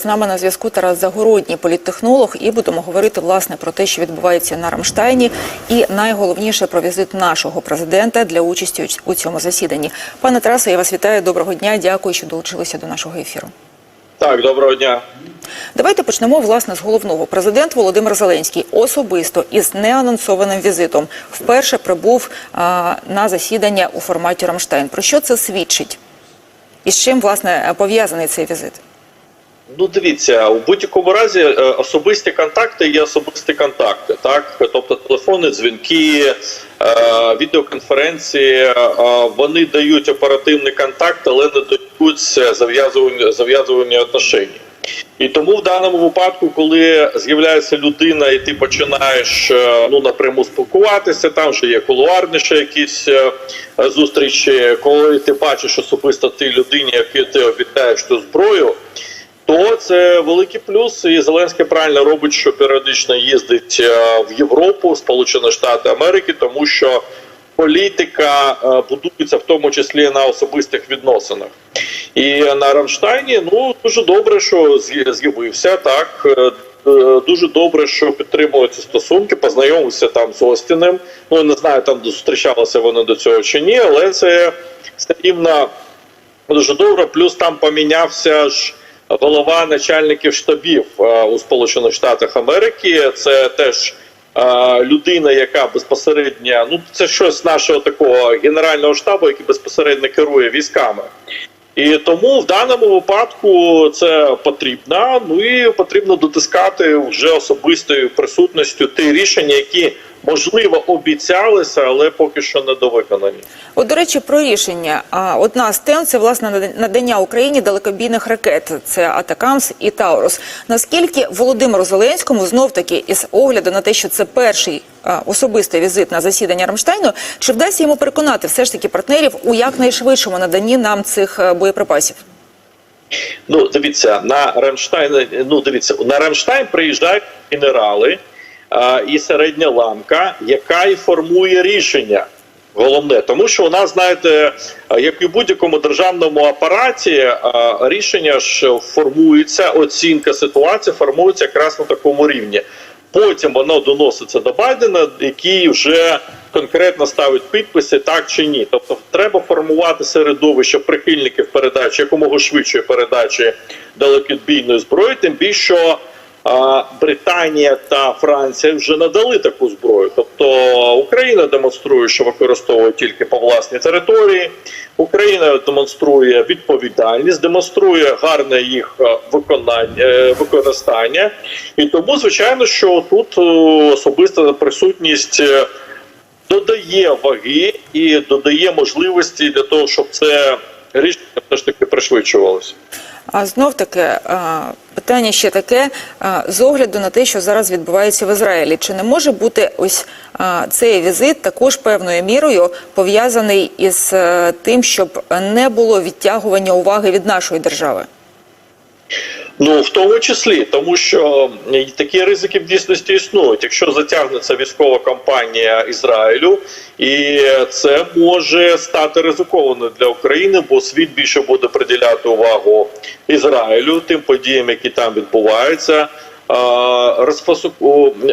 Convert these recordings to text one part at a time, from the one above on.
З нами на зв'язку Тарас Загородній, політтехнолог, і будемо говорити власне про те, що відбувається на Рамштайні, і найголовніше про візит нашого президента для участі у цьому засіданні. Пане Тарасе, я вас вітаю. Доброго дня. Дякую, що долучилися до нашого ефіру. Так, доброго дня. Давайте почнемо власне з головного. Президент Володимир Зеленський особисто із неанонсованим візитом вперше прибув а, на засідання у форматі Рамштайн. Про що це свідчить? І з чим власне пов'язаний цей візит? Ну, дивіться, у будь-якому разі е, особисті контакти є особисті контакти, так тобто телефони, дзвінки, е, відеоконференції, е, вони дають оперативний контакт, але не дають зав'язування зав'язування отношень. І тому в даному випадку, коли з'являється людина, і ти починаєш ну напряму спілкуватися, там вже є кулуарніше якісь зустрічі, коли ти бачиш особисто ти людині, якій ти обіцяєш ту зброю. То це великий плюс, і Зеленський правильно робить, що періодично їздить в Європу, Сполучені Штати Америки, тому що політика будується в тому числі на особистих відносинах. І на Рамштайні ну дуже добре, що з'явився так. Дуже добре, що підтримуються стосунки, познайомився там з Остіним. Ну не знаю, там зустрічалися вони до цього чи ні, але це все рівно дуже добре. Плюс там помінявся ж голова начальників штабів у Сполучених Штатах Америки. Це теж людина, яка безпосередньо ну це щось нашого такого генерального штабу, який безпосередньо керує військами. І тому в даному випадку це потрібно. Ну і потрібно дотискати вже особистою присутністю ті рішення, які можливо обіцялися, але поки що не довиконані. От, до речі, про рішення. А одна з тем це власне надання Україні далекобійних ракет. Це Атакамс і Таурус. Наскільки Володимиру Зеленському знов таки із огляду на те, що це перший особистий візит на засідання Рамштайну, чи вдасться йому переконати все ж таки партнерів у якнайшвидшому наданні нам цих боєприпасів? Ну, дивіться, на Рамштайн, ну дивіться, на Рамштайн приїжджають генерали і середня ламка, яка і формує рішення. Головне, тому що у нас, знаєте, як і в будь-якому державному апараті, рішення ж формується, оцінка ситуації формується якраз на такому рівні. Потім воно доноситься до Байдена, який вже конкретно ставить підписи так чи ні. Тобто, треба формувати середовище прихильників передачі якомога швидшої передачі далекобійної зброї, тим більше що Британія та Франція вже надали таку зброю. Тобто Україна демонструє, що використовує тільки по власній території. Україна демонструє відповідальність, демонструє гарне їх виконання використання, і тому звичайно, що тут особиста присутність. Додає ваги і додає можливості для того, щоб це рішення все ж таки пришвидшувалося. А знов таки питання ще таке з огляду на те, що зараз відбувається в Ізраїлі. Чи не може бути ось цей візит також певною мірою пов'язаний із тим, щоб не було відтягування уваги від нашої держави? Ну в тому числі, тому що такі ризики в дійсності існують. Якщо затягнеться військова кампанія Ізраїлю, і це може стати ризикованою для України, бо світ більше буде приділяти увагу Ізраїлю, тим подіям, які там відбуваються.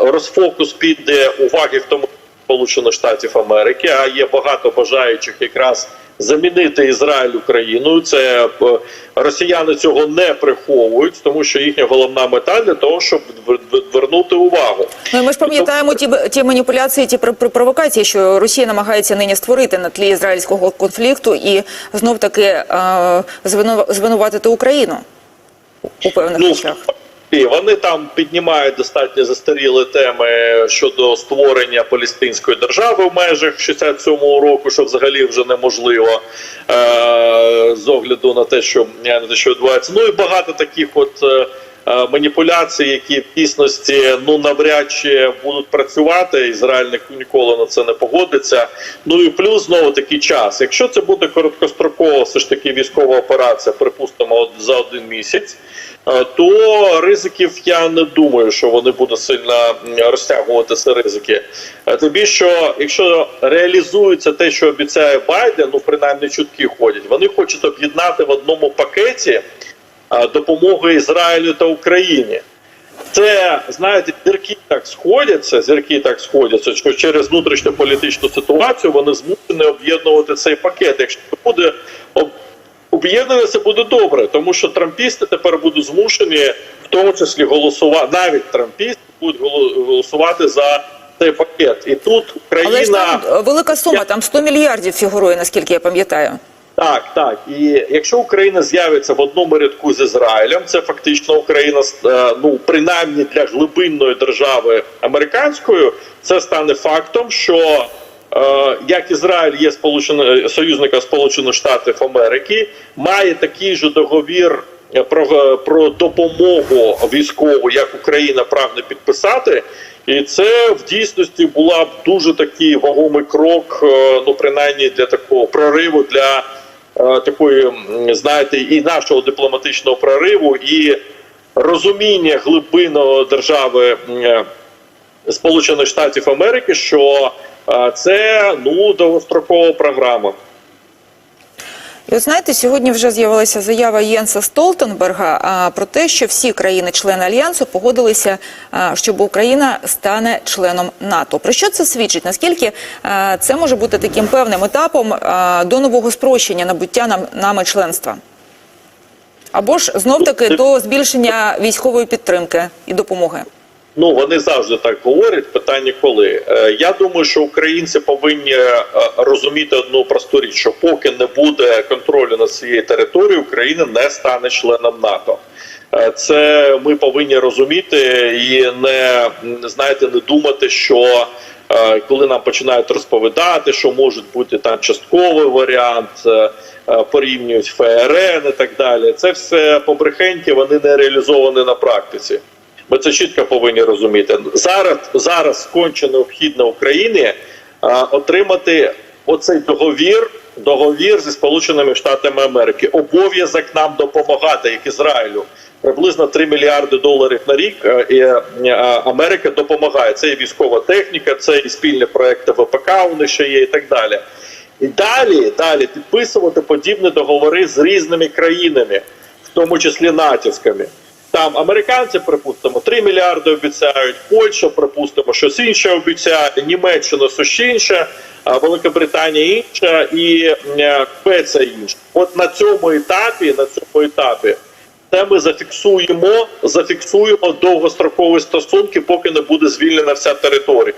Розфокус піде уваги в тому Сполучених Штатів Америки, а є багато бажаючих якраз замінити Ізраїль Україною. Це е, росіяни цього не приховують, тому що їхня головна мета для того, щоб відвернути увагу. Ну ми ж пам'ятаємо ті ті маніпуляції, ті провокації, що Росія намагається нині створити на тлі ізраїльського конфлікту і знов таки е звинуватити Україну у певних ну, речах. І вони там піднімають достатньо застаріли теми щодо створення палестинської держави в межах 67-го року, що взагалі вже неможливо е- з огляду на те, що на те, що відбувається. Ну і багато таких от. Е Маніпуляцій, які в дійсності ну навряд чи будуть працювати, Ізраїль ніколи на це не погодиться. Ну і плюс знову такий час. Якщо це буде короткострокова, все ж таки військова операція, припустимо, за один місяць. То ризиків я не думаю, що вони будуть сильно розтягуватися ризики. Тим більше, що якщо реалізується те, що обіцяє Байден, ну принаймні чутки ходять, вони хочуть об'єднати в одному пакеті е, допомоги Ізраїлю та Україні. Це знаєте, зірки так сходяться, зірки так сходяться, що через внутрішньополітичну ситуацію вони змушені об'єднувати цей пакет. Якщо буде об- об'єднане, це буде добре, тому що трампісти тепер будуть змушені, в тому числі голосувати, навіть трампісти будуть голо- голосувати за цей пакет. І тут Але ж Україна. там е, велика сума, там 100 мільярдів фігурує, наскільки я пам'ятаю. Так, так. І якщо Україна з'явиться в одному рядку з Ізраїлем, це фактично Україна е, ну принаймні для глибинної держави американською, це стане фактом, що е, як Ізраїль є сполучено союзником Сполучених Штатів Америки, має такий же договір. е, Про, про допомогу військову, як Україна прагне підписати, і це в дійсності була б дуже такий вагомий крок, ну принаймні для такого прориву для такої, м, знаєте, і нашого дипломатичного прориву, і розуміння глибинного держави е, Сполучених Штатів Америки, що е, це ну довгострокова програма. І от знаєте, сьогодні вже з'явилася заява Єнса Столтенберга про те, що всі країни-члени альянсу погодилися, щоб Україна стане членом НАТО. Про що це свідчить? Наскільки це може бути таким певним етапом до нового спрощення набуття нам нами членства? Або ж знов таки до збільшення військової підтримки і допомоги? Ну вони завжди так говорять. Питання коли Е, я думаю, що українці повинні е, розуміти одну просту річ, що поки не буде контролю над цією територією, Україна не стане членом НАТО. Е, Це ми повинні розуміти і не знаєте, не думати, що коли нам починають розповідати, що може бути там частковий варіант, порівнюють ФРН і так далі. Це все побрехеньки, вони не реалізовані на практиці. Ми це чітко повинні розуміти. Зараз зараз конче необхідно Україні а, отримати оцей договір, договір зі Сполученими Штатами Америки. Обов'язок нам допомагати, як Ізраїлю. Приблизно 3 мільярди доларів на рік е, і е, Америка допомагає. Це і військова техніка, це і спільні проекти ВПК. Вони ще є, і так далі. І далі, далі підписувати подібні договори з різними країнами, в тому числі натівськими. Там американці, припустимо, 3 мільярди обіцяють, Польща, припустимо, щось інше обіцяє, Німеччина щось інше, Великобританія інша і е, Швеція інша. От на цьому етапі, на цьому етапі, це ми зафіксуємо, зафіксуємо довгострокові стосунки, поки не буде звільнена вся територія.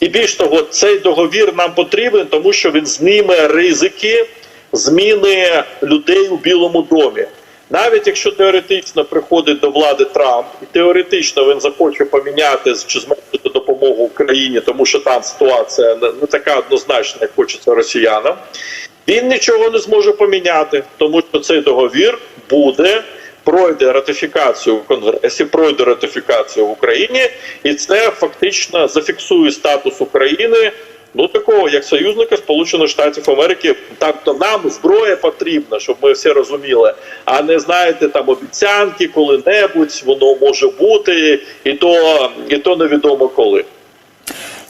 І більш того, цей договір нам потрібен, тому що він зніме ризики зміни людей у Білому домі. Навіть якщо теоретично приходить до влади Трамп, і теоретично він захоче поміняти чи зменшити допомогу Україні, тому що там ситуація не, така однозначна, як хочеться росіянам, він нічого не зможе поміняти, тому що цей договір буде. Пройде ратифікацію в Конгресі, пройде ратифікацію в Україні, і це фактично зафіксує статус України ну такого як союзника Сполучених Штатів Америки. Тобто нам зброя потрібна, щоб ми всі розуміли, а не знаєте там обіцянки, коли-небудь воно може бути, і то і то невідомо коли.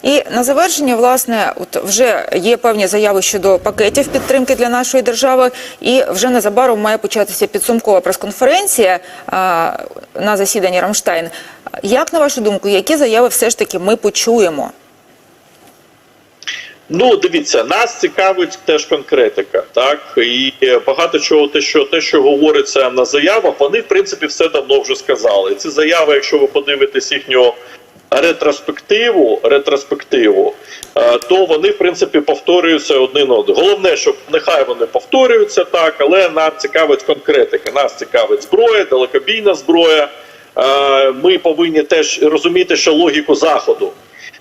І на завершення, власне, от вже є певні заяви щодо пакетів підтримки для нашої держави, і вже незабаром має початися підсумкова прес-конференція на засіданні Рамштайн. Як на вашу думку, які заяви все ж таки ми почуємо? Ну, дивіться, нас цікавить теж конкретика, так і багато чого, те, що те, що говориться на заявах, вони в принципі все давно вже сказали. Ці заяви, якщо ви подивитесь їхню ретроспективу, ретроспективу, е, то вони в принципі повторюються один одного. Головне, щоб нехай вони повторюються так, але нас цікавить конкретика. Нас цікавить зброя, далекобійна зброя. Е, Ми повинні теж розуміти, що логіку заходу.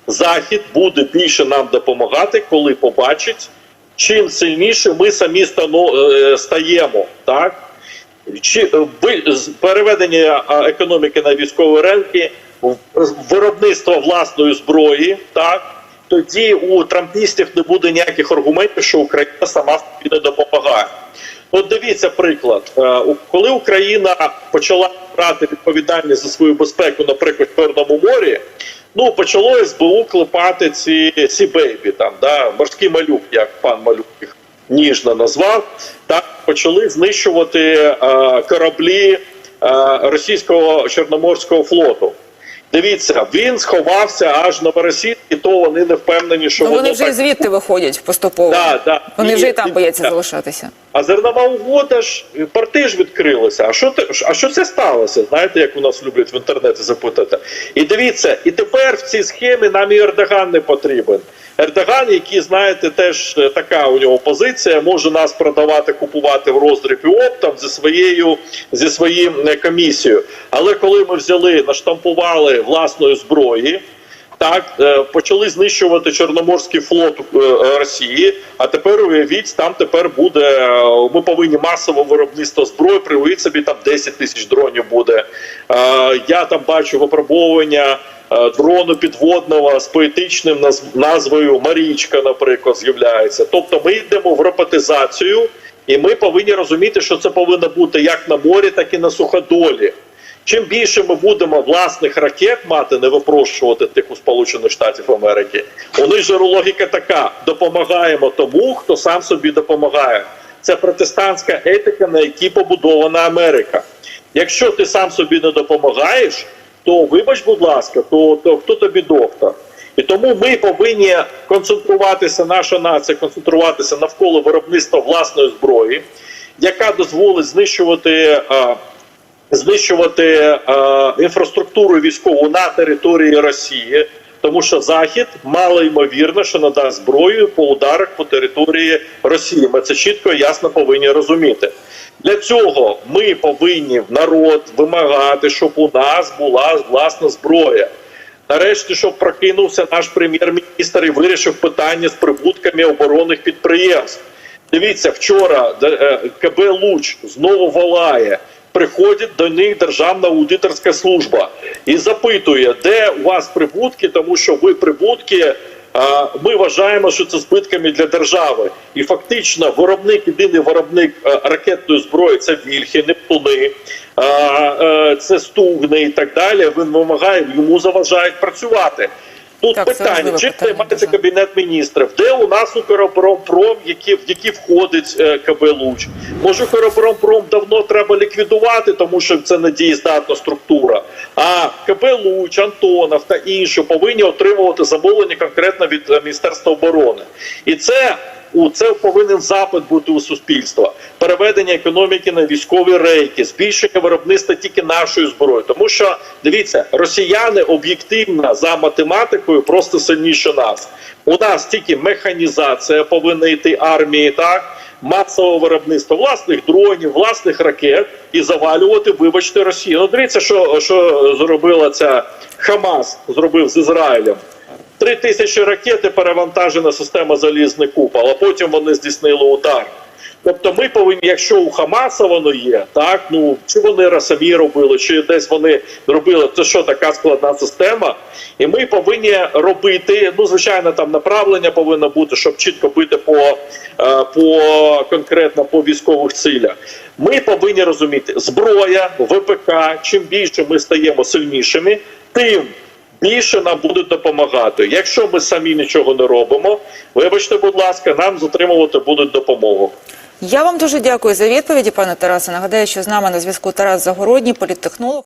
Захід буде більше нам допомагати, коли побачить, чим сильніше ми самі е, стаємо. Так? Чи е, переведення економіки на військові ринки, виробництво власної зброї, так? Тоді у трампістів не буде ніяких аргументів, що Україна сама не допомагає. От дивіться приклад, Е, коли Україна почала брати відповідальність за свою безпеку, наприклад, в Чорному морі, ну почало СБУ клепати ці ці бейбі, там да морський малюк, як пан малюк їх ніжно назвав, так почали знищувати е, кораблі е, російського чорноморського флоту. Дивіться, він сховався аж на Бересіт, і то вони не впевнені, що Ну, вони вже і так. звідти виходять поступово. Да, да. Вони І- вже і там і- бояться да. залишатися. А зернова угода ж порти ж відкрилися. А що а що це сталося? Знаєте, як у нас люблять в інтернеті запитати? І дивіться, і тепер в цій схемі нам і Ердоган не потрібен. Ердоган, який, знаєте, теж е, така у нього позиція, може нас продавати, купувати в роздріб і оптом зі своєю зі своїм е, комісією. Але коли ми взяли, наштампували власної зброї. Так, е, почали знищувати Чорноморський флот Росії. А тепер уявіть, там тепер буде. Ми повинні масове виробництво зброї. Приведіть собі там 10 тисяч дронів буде. Я там бачу випробовування дрону підводного з поетичним наз- назвою Марічка, наприклад, з'являється. Тобто, ми йдемо в роботизацію, і ми повинні розуміти, що це повинно бути як на морі, так і на суходолі. Чим більше ми будемо власних ракет мати, не випрошувати тих у Сполучених Штатів Америки, у них же логіка така: допомагаємо тому, хто сам собі допомагає. Це протестантська етика, на якій побудована Америка. Якщо ти сам собі не допомагаєш, то вибач, будь ласка, то, то хто тобі доктор? І тому ми повинні концентруватися, наша нація концентруватися навколо виробництва власної зброї, яка дозволить знищувати. а, знищувати е, інфраструктуру військову на території Росії, тому що Захід мало ймовірно, що надасть зброю по ударах по території Росії. Ми це чітко і ясно повинні розуміти. Для цього ми повинні в народ вимагати, щоб у нас була власна зброя. Нарешті, щоб прокинувся наш прем'єр-міністр і вирішив питання з прибутками оборонних підприємств. Дивіться, вчора е, КБ Луч знову волає. Приходить до них Державна аудиторська служба і запитує, де у вас прибутки, тому що ви прибутки. Ми вважаємо, що це збитками для держави, і фактично виробник, єдиний виробник е, ракетної зброї це вільхи, Нептуни, е, це стугни і так далі. Він вимагає, йому заважають працювати. Тут Так, питання, чим займається кабінет міністрів? Де у нас Укроборонпром, які, в які входить е, КБ Луч? Може, Укроборонпром давно треба ліквідувати, тому що це недієздатна структура. А КБ Луч, Антонов та інші повинні отримувати замовлення конкретно від е, Міністерства оборони. І це це повинен запит бути у суспільства. Переведення економіки на військові рейки, збільшення виробництва тільки нашої зброї. Тому що дивіться, росіяни об'єктивно за математикою просто сильніше нас. У нас тільки механізація повинна йти армії, так масове виробництво власних дронів, власних ракет і завалювати, вибачте, Росію. Ну дивіться, що, що зробила ця Хамас, зробив з Ізраїлем. Три тисячі ракет і перевантажена система залізний купол, а потім вони здійснили удар. Тобто ми повинні, якщо у Хамаса воно є, так ну чи вони самі робили, чи десь вони робили, це що така складна система, і ми повинні робити. Ну звичайно, там направлення повинно бути, щоб чітко бити по, е, по конкретно по військових цілях. Ми повинні розуміти, зброя, ВПК. Чим більше ми стаємо сильнішими, тим більше нам будуть допомагати. Якщо ми самі нічого не робимо, вибачте, будь ласка, нам затримувати будуть допомогу. Я вам дуже дякую за відповіді, пане Тарасе. Нагадаю, що з нами на зв'язку Тарас Загородній, політтехнолог.